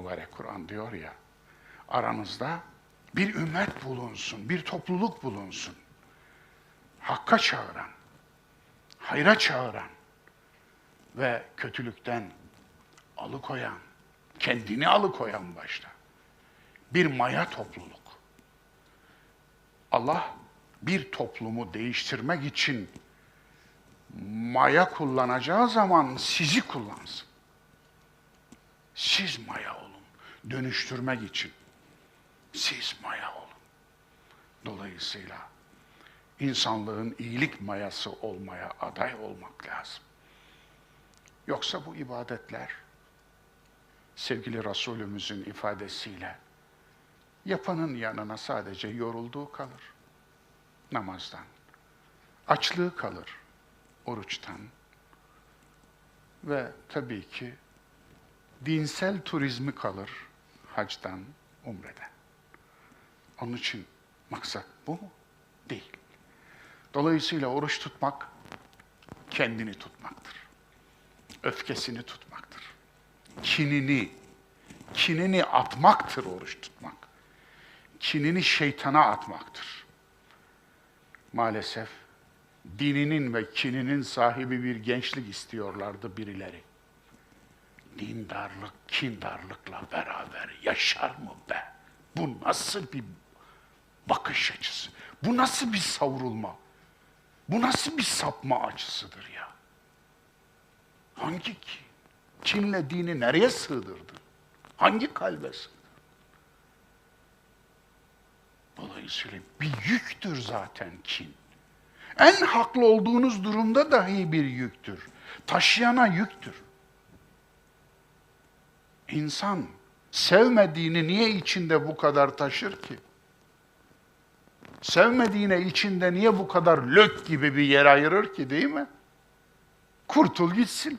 mübarek Kur'an diyor ya, aranızda bir ümmet bulunsun, bir topluluk bulunsun. Hakka çağıran, hayra çağıran ve kötülükten alıkoyan, kendini alıkoyan başta. Bir maya topluluk. Allah bir toplumu değiştirmek için maya kullanacağı zaman sizi kullansın. Siz maya olun. Dönüştürmek için. Siz maya olun. Dolayısıyla insanlığın iyilik mayası olmaya aday olmak lazım. Yoksa bu ibadetler sevgili Resulümüzün ifadesiyle yapanın yanına sadece yorulduğu kalır. Namazdan. Açlığı kalır oruçtan. Ve tabii ki dinsel turizmi kalır hacdan, umreden. Onun için maksat bu? Değil. Dolayısıyla oruç tutmak kendini tutmaktır. Öfkesini tutmaktır. Kinini, kinini atmaktır oruç tutmak. Kinini şeytana atmaktır. Maalesef dininin ve kininin sahibi bir gençlik istiyorlardı birileri. Dindarlık, kindarlıkla beraber yaşar mı be? Bu nasıl bir bakış açısı? Bu nasıl bir savrulma? Bu nasıl bir sapma açısıdır ya? Hangi ki? Kinle dini nereye sığdırdı? Hangi kalbe sığdırdı? Dolayısıyla bir yüktür zaten kin. En haklı olduğunuz durumda dahi bir yüktür. Taşıyana yüktür. İnsan sevmediğini niye içinde bu kadar taşır ki? Sevmediğine içinde niye bu kadar lök gibi bir yer ayırır ki değil mi? Kurtul gitsin.